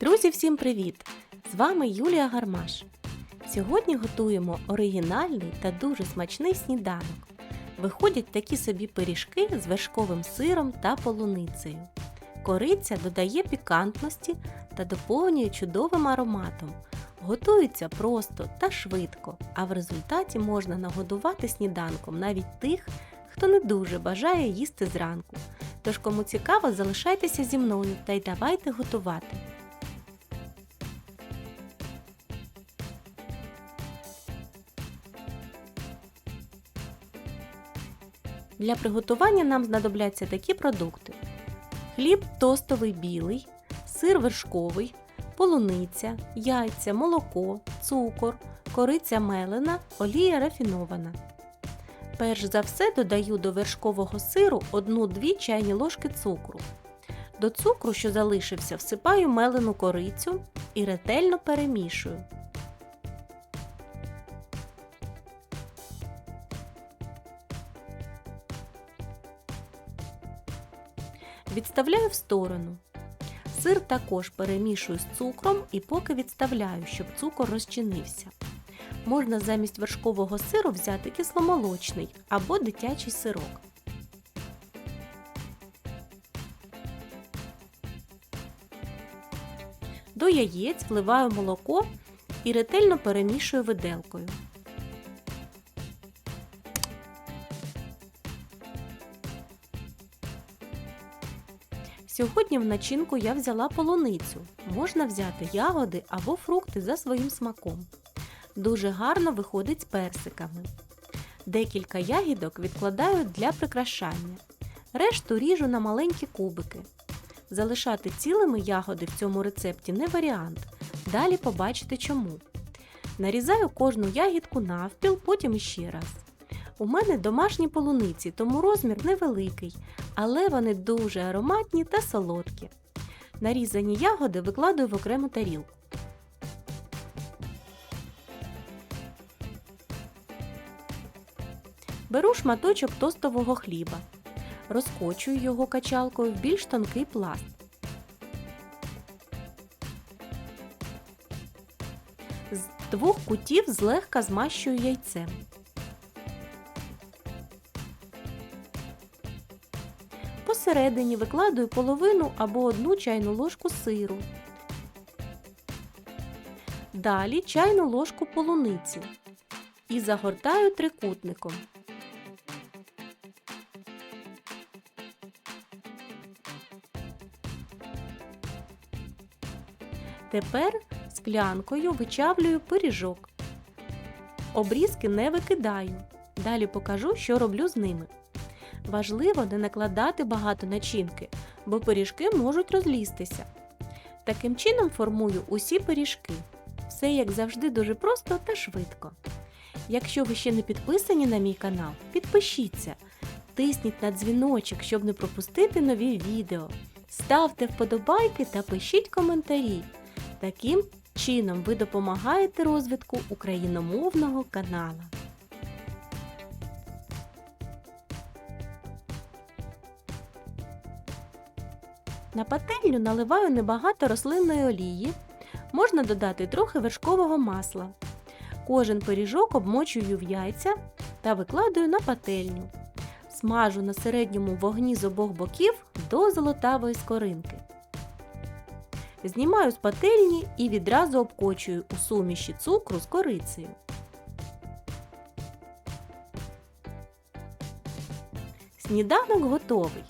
Друзі, всім привіт! З вами Юлія Гармаш. Сьогодні готуємо оригінальний та дуже смачний сніданок. Виходять такі собі пиріжки з вершковим сиром та полуницею. Кориця додає пікантності та доповнює чудовим ароматом. Готуються просто та швидко, а в результаті можна нагодувати сніданком навіть тих, хто не дуже бажає їсти зранку. Тож, кому цікаво, залишайтеся зі мною та й давайте готувати. Для приготування нам знадобляться такі продукти: хліб тостовий білий, сир вершковий, полуниця, яйця, молоко, цукор, кориця мелена, олія рафінована. Перш за все додаю до вершкового сиру 1-2 чайні ложки цукру. До цукру, що залишився, всипаю мелену корицю і ретельно перемішую. Відставляю в сторону. Сир також перемішую з цукром і поки відставляю, щоб цукор розчинився. Можна замість вершкового сиру взяти кисломолочний або дитячий сирок. До яєць вливаю молоко і ретельно перемішую виделкою. Сьогодні в начинку я взяла полуницю. Можна взяти ягоди або фрукти за своїм смаком. Дуже гарно виходить з персиками. Декілька ягідок відкладаю для прикрашання. Решту ріжу на маленькі кубики. Залишати цілими ягоди в цьому рецепті не варіант. Далі побачите чому. Нарізаю кожну ягідку навпіл, потім іще раз. У мене домашні полуниці, тому розмір невеликий, але вони дуже ароматні та солодкі. Нарізані ягоди викладаю в окрему тарілку. Беру шматочок тостового хліба. Розкочую його качалкою в більш тонкий пласт. З двох кутів злегка змащую яйцем. Посередині викладаю половину або одну чайну ложку сиру. Далі чайну ложку полуниці і загортаю трикутником. Тепер склянкою вичавлюю пиріжок. Обрізки не викидаю. Далі покажу, що роблю з ними. Важливо не накладати багато начинки, бо пиріжки можуть розлізтися. Таким чином формую усі пиріжки. Все, як завжди, дуже просто та швидко. Якщо ви ще не підписані на мій канал, підпишіться, тисніть на дзвіночок, щоб не пропустити нові відео. Ставте вподобайки та пишіть коментарі. Таким чином ви допомагаєте розвитку україномовного канала. На пательню наливаю небагато рослинної олії. Можна додати трохи вершкового масла. Кожен пиріжок обмочую в яйця та викладаю на пательню. Смажу на середньому вогні з обох боків до золотавої скоринки. Знімаю з пательні і відразу обкочую у суміші цукру з корицею. Сніданок готовий.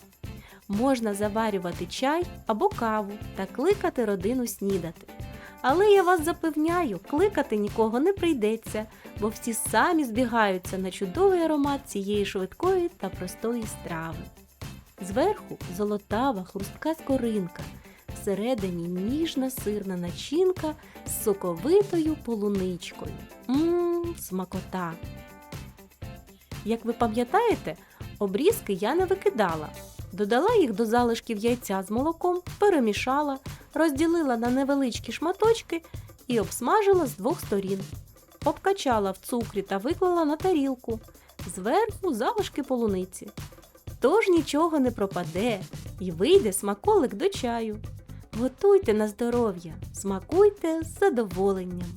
Можна заварювати чай або каву та кликати родину снідати. Але я вас запевняю, кликати нікого не прийдеться, бо всі самі збігаються на чудовий аромат цієї швидкої та простої страви. Зверху золотава хрустка скоринка, всередині ніжна сирна начинка з соковитою полуничкою. Ммм, смакота! Як ви пам'ятаєте, обрізки я не викидала. Додала їх до залишків яйця з молоком, перемішала, розділила на невеличкі шматочки і обсмажила з двох сторін. Обкачала в цукрі та виклала на тарілку. Зверху залишки полуниці. Тож нічого не пропаде і вийде смаколик до чаю. Готуйте на здоров'я, смакуйте з задоволенням.